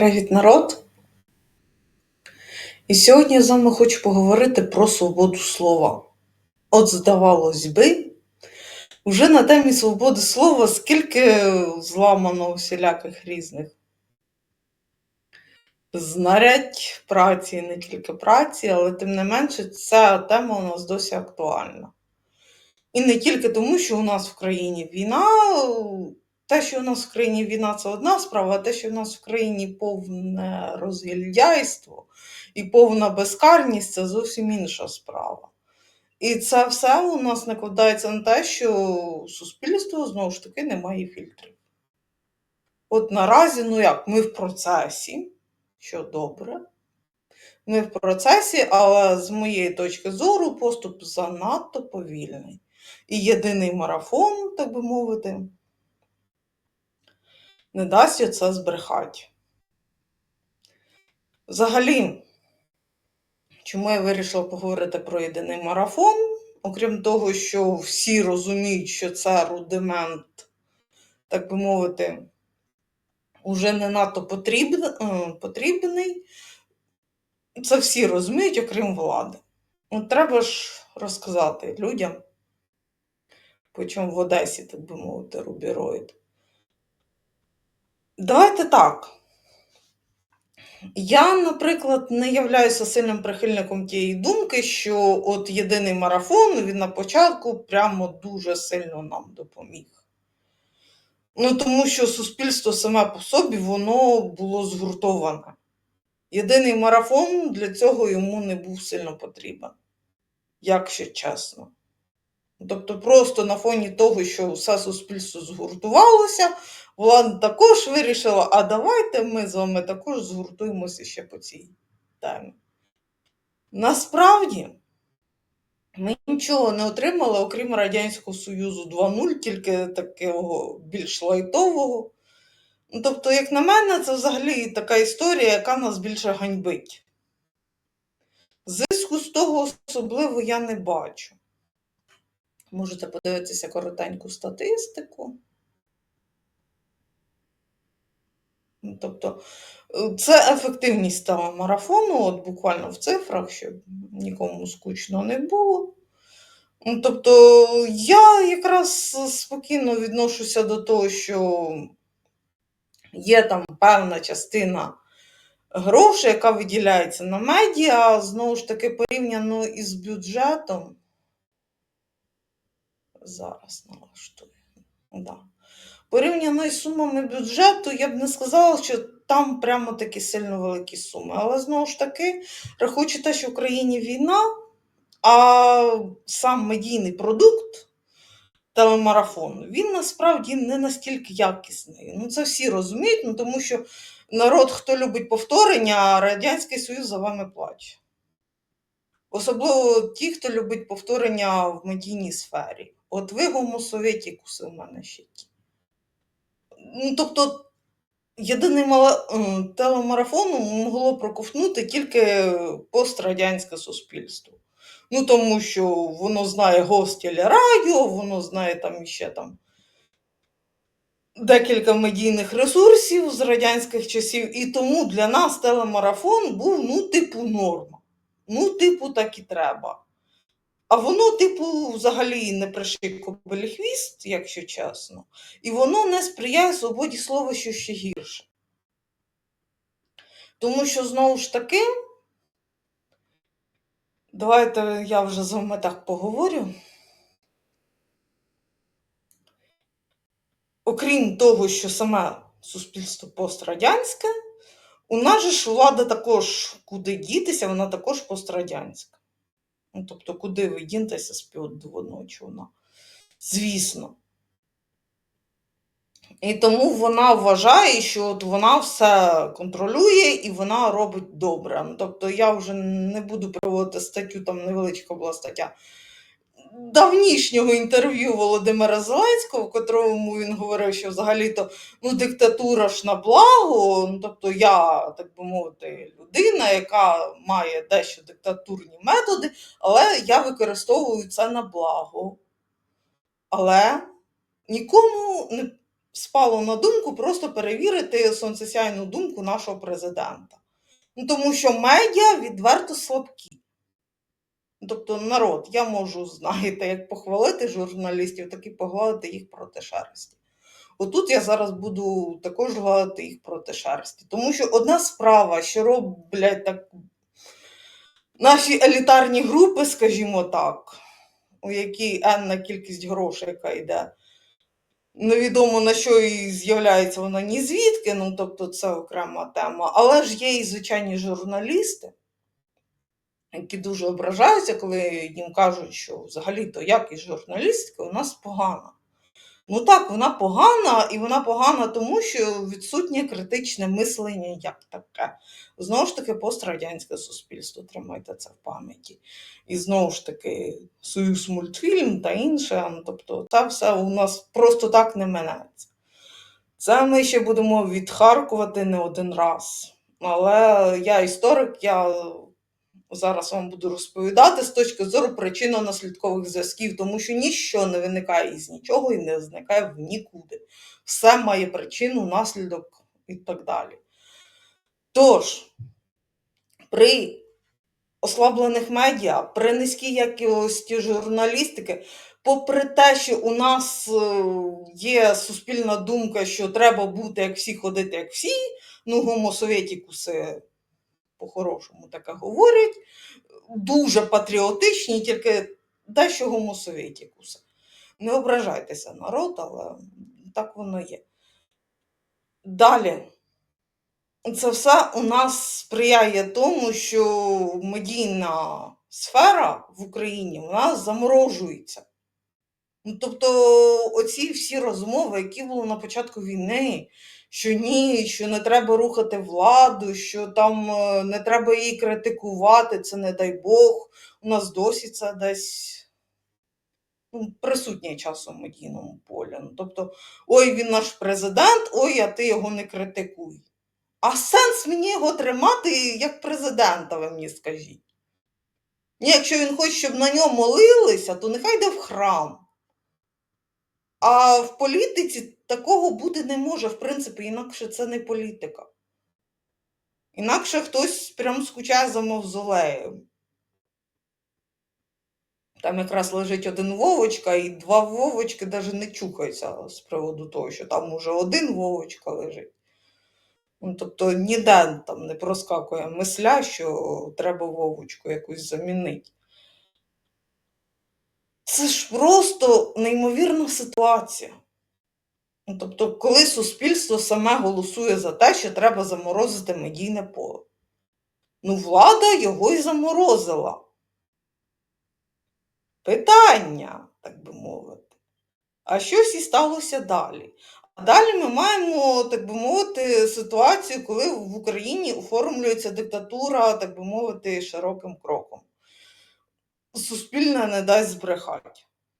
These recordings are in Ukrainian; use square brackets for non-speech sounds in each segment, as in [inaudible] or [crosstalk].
Привіт, народ! І сьогодні я з вами хочу поговорити про свободу слова. От, здавалось би, вже на темі свободи слова скільки зламано всіляких різних знарядь праці, не тільки праці, але тим не менше, ця тема у нас досі актуальна. І не тільки тому, що у нас в країні війна, те, що у нас в країні війна, це одна справа, а те, що у нас в країні повне розгільдяйство і повна безкарність це зовсім інша справа. І це все у нас накладається на те, що суспільство знову ж таки не має фільтрів. От наразі, ну як, ми в процесі, що добре. Ми в процесі, але з моєї точки зору поступ занадто повільний. І єдиний марафон, так би мовити, не дасть це збрехати. Взагалі, чому я вирішила поговорити про єдиний марафон? Окрім того, що всі розуміють, що це рудимент, так би мовити, уже не надто е, потрібний. Це всі розуміють, окрім влади. От Треба ж розказати людям, по чому в Одесі, так би мовити, рубіроїд. Давайте так. Я, наприклад, не являюся сильним прихильником тієї думки, що от єдиний марафон він на початку прямо дуже сильно нам допоміг. Ну, тому що суспільство саме по собі воно було згуртоване. Єдиний марафон для цього йому не був сильно потрібен, якщо чесно. Тобто, просто на фоні того, що все суспільство згуртувалося, влада також вирішила, а давайте ми з вами також згуртуємося ще по цій темі. Насправді, ми нічого не отримали, окрім Радянського Союзу 2.0, тільки такого більш лайтового. Ну, Тобто, як на мене, це взагалі така історія, яка нас більше ганьбить. Зиску з того особливо я не бачу. Можете подивитися коротеньку статистику. Тобто, е, це ефективність того марафону, от буквально в цифрах, щоб нікому скучно не було. Тобто, я якраз спокійно відношуся до того, що є там певна частина грошей, яка виділяється на медіа, знову ж таки, порівняно із бюджетом. Зараз налаштую. Да. Порівняно із сумами бюджету, я б не сказала, що там прямо такі сильно великі суми. Але знову ж таки, рахуючи те, що в країні війна, а сам медійний продукт телемарафон, він насправді не настільки якісний. Ну, Це всі розуміють, ну, тому що народ, хто любить повторення, а Радянський Союз за вами плаче. Особливо ті, хто любить повторення в медійній сфері. От ви гомосовєтікуси у мене ще ті. Ну, тобто, єдиний мала... телемарафон могло проковтнути тільки пострадянське суспільство. Ну, тому що воно знає гостіля радіо, воно знає там іще там декілька медійних ресурсів з радянських часів, і тому для нас телемарафон був, ну, типу, норма. Ну, типу, так і треба. А воно, типу, взагалі не пришикували хвіст, якщо чесно, і воно не сприяє свободі слова, що ще гірше. Тому що, знову ж таки, давайте я вже з вами так поговорю. Окрім того, що саме суспільство пострадянське, у нас же ж влада також куди дітися, вона також пострадянська. Ну, Тобто, куди ви дінетеся з підводного човна? Звісно. І тому вона вважає, що от вона все контролює і вона робить добре. Ну, Тобто, я вже не буду проводити статтю, там невеличка була стаття давнішнього інтерв'ю Володимира Зеленського, в котрому він говорив, що взагалі-то ну, диктатура ж на благо. Ну, Тобто я, так би мовити, людина, яка має дещо диктатурні методи, але я використовую це на благо. Але нікому не спало на думку просто перевірити сонцесяйну думку нашого президента. Ну, тому що медіа відверто слабкі. Тобто, народ, я можу, знаєте, як похвалити журналістів, так і погладити їх проти шерсті. Отут я зараз буду також гладити їх проти шерсті. Тому що одна справа, що роблять так наші елітарні групи, скажімо так, у якій енна кількість грошей, яка йде. Невідомо на що і з'являється вона ні звідки, ну тобто це окрема тема. Але ж є і звичайні журналісти, які дуже ображаються, коли їм кажуть, що взагалі-то якість журналістики у нас погана. Ну так, вона погана, і вона погана тому, що відсутнє критичне мислення як таке. Знову ж таки, пострадянське суспільство, тримайте це в пам'яті. І знову ж таки, Союз мультфільм та інше. Ну, тобто, це все у нас просто так не минеться. Це ми ще будемо відхаркувати не один раз. Але я історик, я зараз вам буду розповідати з точки зору причинно-наслідкових зв'язків, тому що ніщо не виникає із нічого і не зникає в нікуди. Все має причину, наслідок і так далі. Тож, при ослаблених медіа, при низькій якості журналістики, попри те, що у нас е, є суспільна думка, що треба бути як всі, ходити як всі, ну, гомосовєтікуси по-хорошому таке говорять, дуже патріотичні, тільки дещо гомосовєтікуси. Не ображайтеся народ, але так воно є. Далі. Це все у нас сприяє тому, що медійна сфера в Україні у нас заморожується. Ну, тобто, оці всі розмови, які були на початку війни, що ні, що не треба рухати владу, що там е, не треба її критикувати, це не дай Бог. У нас досі це десь ну, присутнє часом в медійному полі. Ну, тобто, ой, він наш президент, ой, а ти його не критикуй. А сенс мені його тримати як президента, ви мені скажіть. Якщо він хоче, щоб на нього молилися, то нехай йде в храм. А в політиці такого бути не може, в принципі, інакше це не політика. Інакше хтось прям скучає за мавзолеєм. Там якраз лежить один Вовочка, і два Вовочки навіть не чухаються з приводу того, що там уже один Вовочка лежить. Ну, тобто ніде там не проскакує мисля, що треба Вовочку якусь замінити. Це ж просто неймовірна ситуація. Ну, Тобто, коли суспільство саме голосує за те, що треба заморозити медійне поле. Ну, влада його і заморозила. Питання, так би мовити. А щось і сталося далі. А далі ми маємо, так би мовити, ситуацію, коли в Україні оформлюється диктатура, так би мовити, широким кроком. Суспільне не дасть збрехати.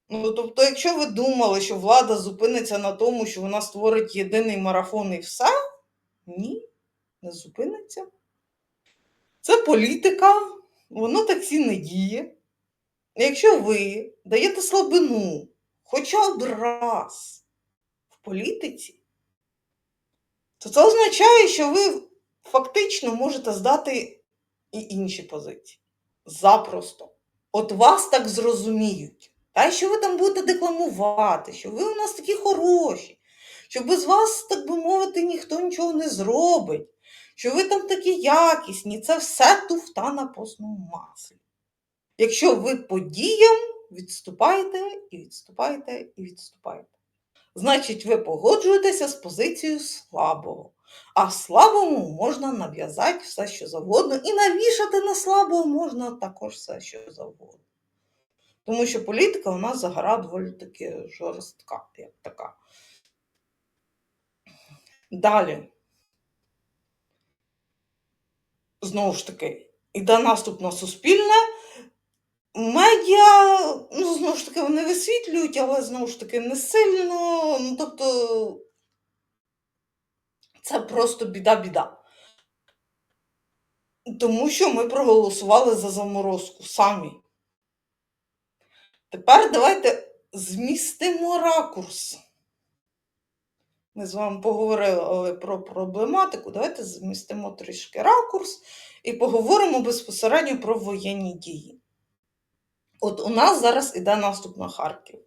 Ну, тобто, якщо ви думали, що влада зупиниться на тому, що вона створить єдиний марафон і все, ні, не зупиниться. Це політика, воно так всі не діє. Якщо ви даєте слабину хоча б раз в політиці, то це означає, що ви фактично можете здати і інші позиції. Запросто. От вас так зрозуміють. Та що ви там будете декламувати, що ви у нас такі хороші, що без вас, так би мовити, ніхто нічого не зробить, що ви там такі якісні, це все туфта на постному маслі. Якщо ви по діям відступаєте і відступаєте і відступаєте. Значить, ви погоджуєтеся з позицією слабого. А слабому можна нав'язати все, що завгодно, і навішати на слабого можна також все, що завгодно. Тому що політика у нас загора доволі таки жорстка, як така. Далі. Знову ж таки, іде наступ на суспільне. Медіа, ну, знову ж таки, вони висвітлюють, але знову ж таки не сильно. Ну, тобто, це просто біда-біда. Тому що ми проголосували за заморозку самі. Тепер давайте змістимо ракурс. ми з вами поговорили про проблематику. Давайте змістимо трішки ракурс і поговоримо безпосередньо про воєнні дії. От у нас зараз іде наступ на Харків.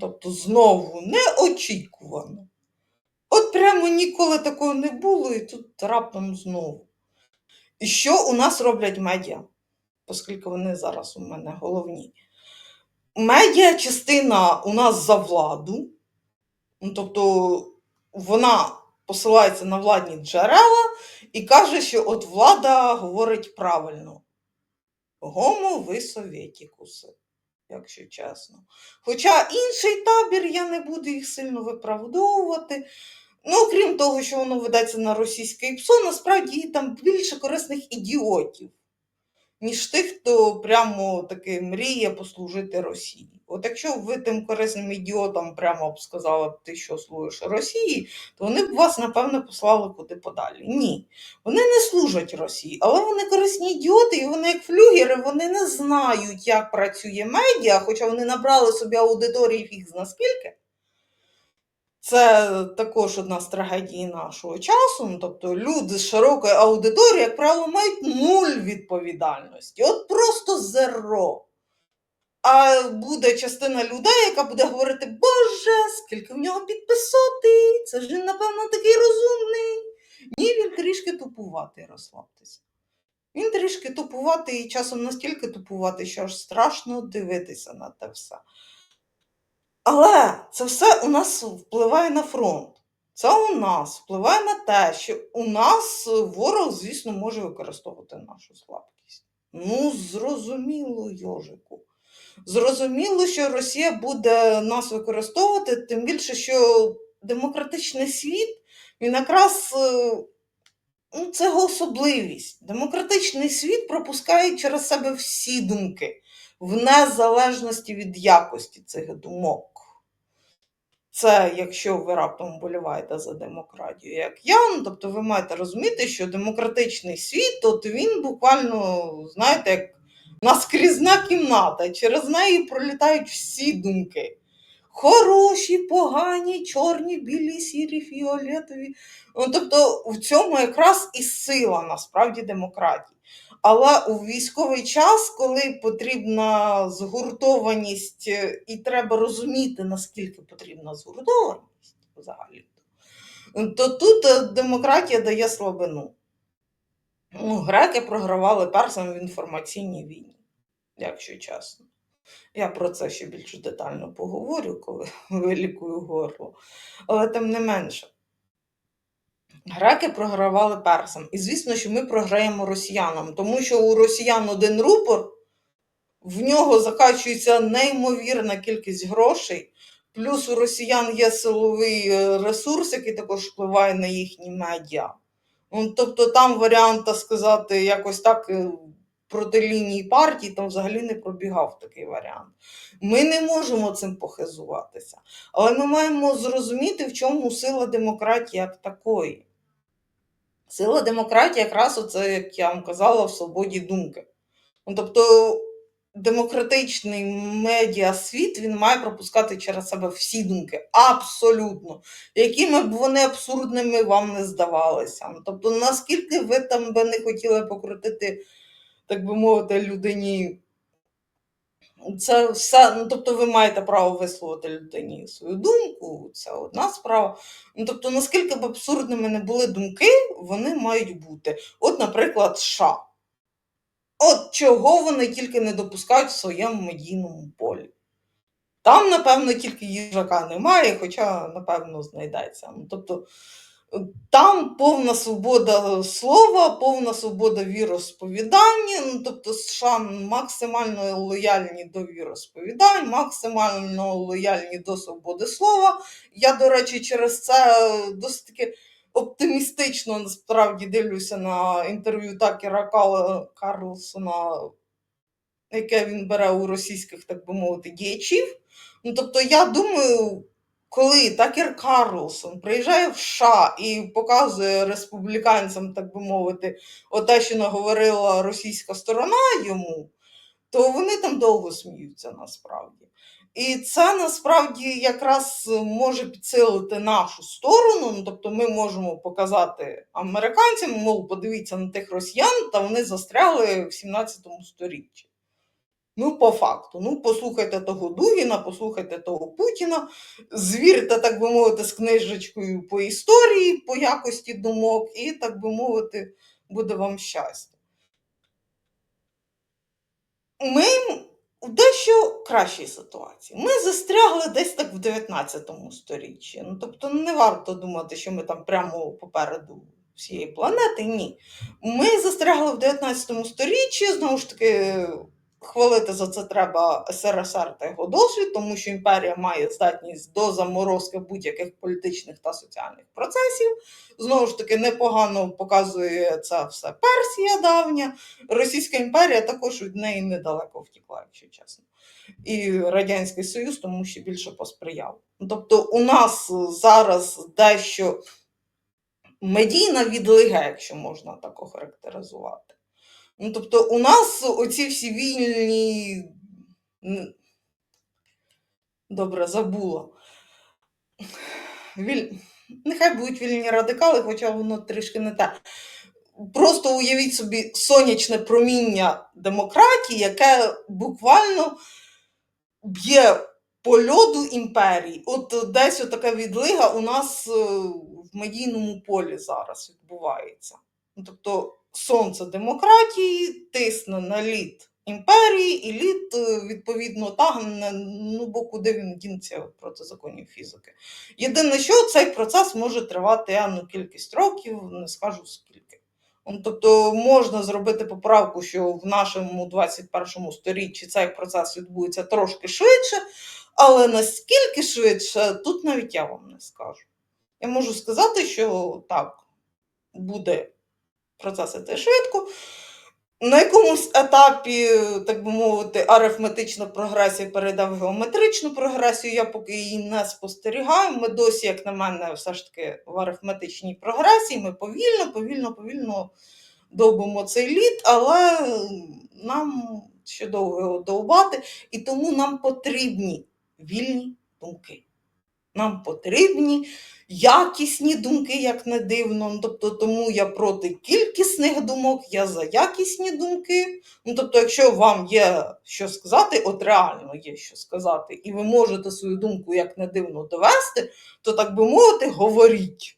Тобто, знову неочікувано. От прямо ніколи такого не було, і тут раптом знову. І що у нас роблять медіа, оскільки вони зараз у мене головні. Медіа частина у нас за владу, ну, тобто вона посилається на владні джерела і каже, що от влада говорить правильно. Гомо ви совєтікуси, якщо чесно. Хоча інший табір, я не буду їх сильно виправдовувати. Ну, крім того, що воно ведеться на російське ПСО, насправді там більше корисних ідіотів, ніж тих, хто прямо таки мріє послужити Росії. От якщо ви тим корисним ідіотам прямо б сказали б, ти що служиш Росії, то вони б вас, напевне, послали куди подалі. Ні. Вони не служать Росії, але вони корисні ідіоти, і вони, як флюгери, вони не знають, як працює медіа, хоча вони набрали собі аудиторії фіг зна скільки. Це також одна з трагедій нашого часу. Ну, тобто люди з широкої аудиторії, як правило, мають нуль відповідальності. От просто зеро. А буде частина людей, яка буде говорити, Боже, скільки в нього підписати, це ж він, напевно, такий розумний. Ні, він трішки тупуватий, розслабтеся. Він трішки тупуватий і часом настільки тупуватий, що аж страшно дивитися на те все. Але це все у нас впливає на фронт. Це у нас впливає на те, що у нас ворог, звісно, може використовувати нашу слабкість. Ну, зрозуміло, Йожику. Зрозуміло, що Росія буде нас використовувати, тим більше, що демократичний світ, він якраз е, ну, це його особливість. Демократичний світ пропускає через себе всі думки, в незалежності від якості цих думок. Це якщо ви раптом вболіваєте за демократію, як я, ну, тобто ви маєте розуміти, що демократичний світ, от він буквально, знаєте, як наскрізна кімната, через неї пролітають всі думки. Хороші, погані, чорні, білі, сірі, фіолетові. Ну, тобто в цьому якраз і сила насправді демократії. Але у військовий час, коли потрібна згуртованість, е, і треба розуміти, наскільки потрібна згуртованість взагалі, то тут е, демократія дає слабину. Ну, греки програвали персам в інформаційній війні, якщо чесно. Я про це ще більш детально поговорю, коли [laughs] вилікую горло. Але тим не менше. Греки програвали персам. І звісно, що ми програємо росіянам, тому що у росіян один рупор, в нього закачується неймовірна кількість грошей, плюс у росіян є силовий е, ресурс, який також впливає на їхні медіа. Ну, Тобто там варіант, так сказати, якось так е, проти лінії партії, там взагалі не пробігав такий варіант. Ми не можемо цим похизуватися. Але ми маємо зрозуміти, в чому сила демократії як такої. Сила демократії якраз оце, як я вам казала, в свободі думки. Ну, тобто демократичний медіасвіт він має пропускати через себе всі думки, абсолютно, якими б вони абсурдними вам не здавалися. Тобто, наскільки ви там би не хотіли покрутити, так би мовити, людині. Це все, ну тобто ви маєте право висловити людині свою думку, це одна справа. Ну тобто, наскільки б абсурдними не були думки, вони мають бути. От, наприклад, США. От чого вони тільки не допускають в своєму медійному полі. Там, напевно, тільки їжака немає, хоча, напевно, знайдеться. Тобто, там повна свобода слова, повна свобода віросповідання. Ну, тобто, США максимально лояльні до віросповідань, максимально лояльні до свободи слова. Я, до речі, через це досить таки оптимістично насправді дивлюся на інтерв'ю Такера Карлсона, яке він бере у російських, так би мовити, діячів. Ну, тобто, я думаю, коли Такер Карлсон приїжджає в США і показує республіканцям, так би мовити, те, що наговорила російська сторона йому, то вони там довго сміються насправді. І це насправді якраз може підсилити нашу сторону. Ну, тобто ми можемо показати американцям, мов, подивіться на тих росіян, та вони застрягли в 17 сторіччі. Ну, по факту, ну, послухайте того Дугіна, послухайте того Путіна, звірте, так би мовити, з книжечкою по історії, по якості думок, і, так би мовити, буде вам щастя. Ми дещо кращій ситуації. Ми застрягли десь так в 19 сторіччі. Ну, тобто не варто думати, що ми там прямо попереду всієї планети. Ні. Ми застрягли в 19 сторіччі, знову ж таки. Хвалити за це треба СРСР та його досвід, тому що імперія має здатність до заморозки будь-яких політичних та соціальних процесів. Знову ж таки, непогано показує це все Персія давня. Російська імперія також від неї недалеко втікла, якщо чесно. І Радянський Союз тому ще більше посприяв. Тобто, у нас зараз дещо медійна відлига, якщо можна так охарактеризувати. Ну, тобто, у нас оці всі вільні. Добре, забула. Віль... Нехай будуть вільні радикали, хоча воно трішки не те. Просто уявіть собі сонячне проміння демократії, яке буквально б'є по льоду імперії. От десь така відлига у нас е, в медійному полі зараз відбувається. Ну, Тобто сонце демократії тисне на лід імперії, і лід, е, відповідно, тагне, ну бо куди він дінеться проти законів фізики. Єдине, що цей процес може тривати явну кількість років, не скажу скільки. Тобто можна зробити поправку, що в нашому 21 сторіччі цей процес відбудеться трошки швидше, але наскільки швидше, тут навіть я вам не скажу. Я можу сказати, що так, буде процес іти швидко. На якомусь етапі, так би мовити, арифметична прогресія перейде в геометричну прогресію, я поки її не спостерігаю. Ми досі, як на мене, все ж таки в арифметичній прогресії. Ми повільно, повільно, повільно довбимо цей лід, але нам ще довго його довбати, і тому нам потрібні вільні думки. Нам потрібні якісні думки, як не дивно. Ну, тобто, Тому я проти кількісних думок, я за якісні думки. Ну, Тобто, якщо вам є що сказати, от реально є що сказати, і ви можете свою думку, як не дивно, довести, то так би мовити, говоріть.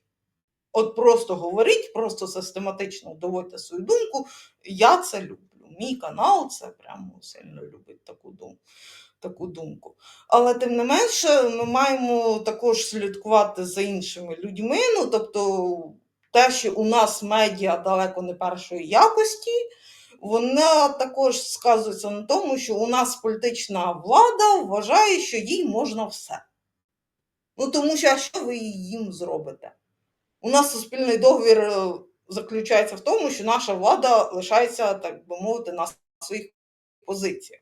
От просто говоріть, просто систематично доводьте свою думку. Я це люблю. Мій канал це прямо сильно любить таку думку таку думку. Але тим не менше, ми маємо також слідкувати за іншими людьми. Ну, тобто, те, що у нас медіа далеко не першої якості, вона також сказується на тому, що у нас політична влада вважає, що їй можна все. Ну, тому що а що ви їм зробите? У нас суспільний договір е, заключається в тому, що наша влада лишається, так би мовити, на своїх позиціях.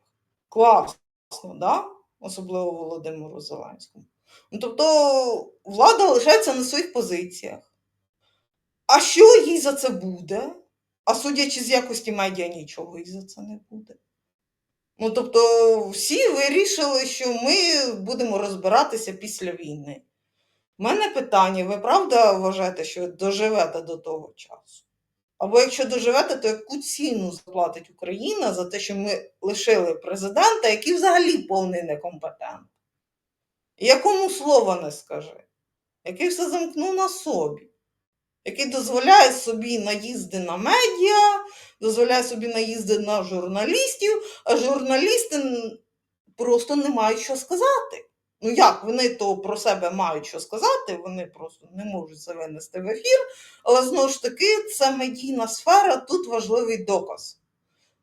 Клас да? особливо Володимиру Зеленському. Ну, Тобто влада лишається на своїх позиціях. А що їй за це буде? А судячи з якості медіа, нічого їй за це не буде. Ну, тобто, всі вирішили, що ми будемо розбиратися після війни. У мене питання: ви правда вважаєте, що доживете до того часу? Або якщо доживете, то яку ціну заплатить Україна за те, що ми лишили президента, який взагалі повний некомпетент? Якому слова не скажи, який все замкнув на собі, який дозволяє собі наїзди на медіа, дозволяє собі наїзди на журналістів, а журналісти просто не мають що сказати. Ну як вони то про себе мають що сказати, вони просто не можуть це винести в ефір. Але знову ж таки, це медійна сфера, тут важливий доказ.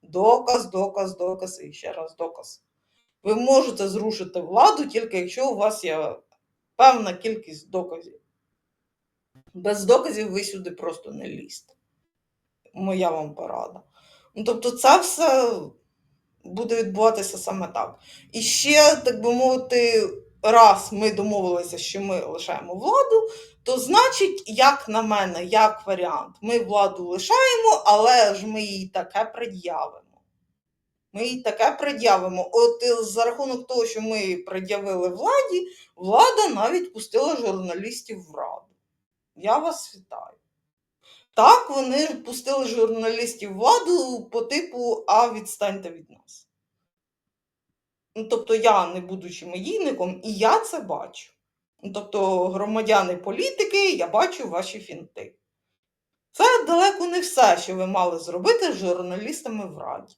Доказ, доказ, доказ і ще раз доказ. Ви можете зрушити владу тільки якщо у вас є певна кількість доказів. Без доказів ви сюди просто не лізьте. Моя вам порада. Ну, Тобто, це все буде відбуватися саме так. І ще, так би мовити, раз ми домовилися, що ми лишаємо владу, то значить, як на мене, як варіант, ми владу лишаємо, але ж ми їй таке пред'явимо. Ми їй таке пред'явимо. От е, за рахунок того, що ми пред'явили владі, влада навіть пустила журналістів в раду. Я вас вітаю. Так, вони пустили журналістів владу по типу А відстаньте від нас. Ну, тобто, я, не будучи медійником, і я це бачу. Ну, тобто, громадяни політики, я бачу ваші фінти. Це далеко не все, що ви мали зробити з журналістами в Раді.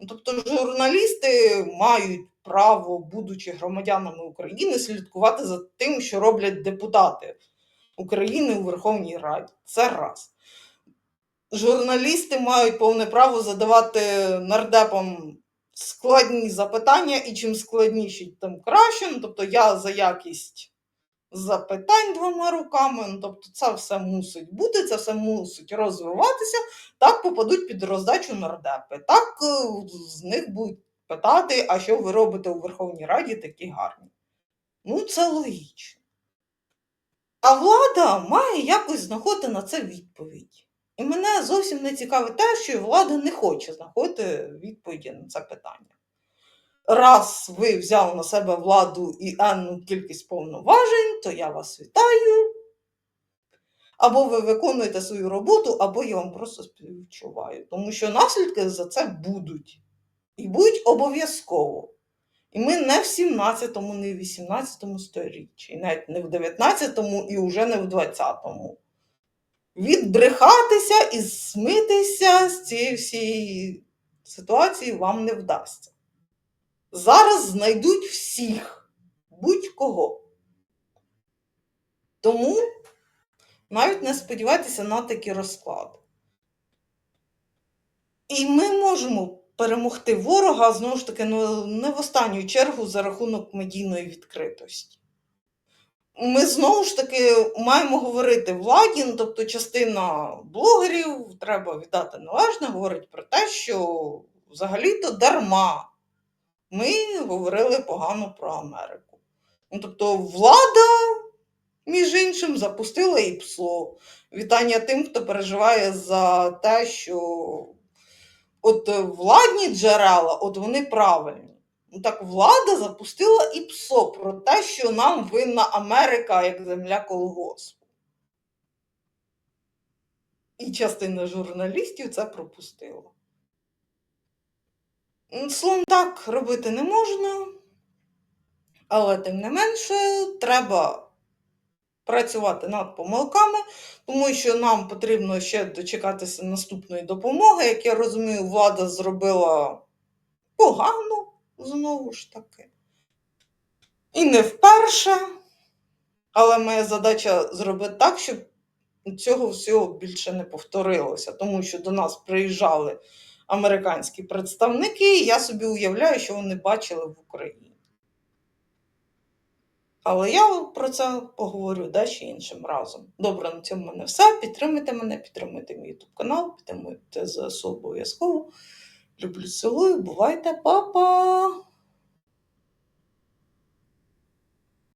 Ну, Тобто, журналісти мають право, будучи громадянами України, слідкувати за тим, що роблять депутати України у Верховній Раді. Це раз. Журналісти мають повне право задавати нардепам складні запитання, і чим складніші, тим краще. Ну, тобто я за якість запитань двома руками. Ну, тобто, це все мусить бути, це все мусить розвиватися. Так попадуть під роздачу нардепи. Так е, з них будуть питати, а що ви робите у Верховній Раді такі гарні. Ну, це логічно. А влада має якось знаходити на це відповідь. І мене зовсім не цікавить те, що влада не хоче знаходити відповіді на це питання. Раз ви взяли на себе владу і енну кількість повноважень, то я вас вітаю. Або ви виконуєте свою роботу, або я вам просто співчуваю. Тому що наслідки за це будуть. І будуть обов'язково. І ми не в 17-му, не в 18-му сторіччі, і навіть не в 19-му і вже не в 20-му. Відбрехатися і смитися з цієї всієї ситуації вам не вдасться. Зараз знайдуть всіх, будь-кого. Тому навіть не сподівайтеся на такі розклади. І ми можемо перемогти ворога, знову ж таки, ну, не в останню чергу за рахунок медійної відкритості. Ми знову ж таки маємо говорити владі, ну, тобто частина блогерів, треба віддати належне, говорить про те, що взагалі-то дарма ми говорили погано про Америку. Ну, тобто влада, між іншим, запустила і ПСО. Вітання тим, хто переживає за те, що от владні джерела, от вони правильні. Ну так влада запустила і ПСО про те, що нам винна Америка як земля колгоспу. І частина журналістів це пропустила. М, Словом, так робити не можна, але тим не менше треба працювати над помилками, тому що нам потрібно ще дочекатися наступної допомоги. Як я розумію, влада зробила погано знову ж таки. І не вперше. Але моя задача зробити так, щоб цього всього більше не повторилося, тому що до нас приїжджали американські представники, і я собі уявляю, що вони бачили в Україні. Але я про це поговорю дещо іншим разом. Добре, на цьому в мене все. Підтримуйте мене, підтримуйте мій YouTube канал, підтримуйте ЗСУ обов'язково. Люблю, цілую, бувайте, па-па!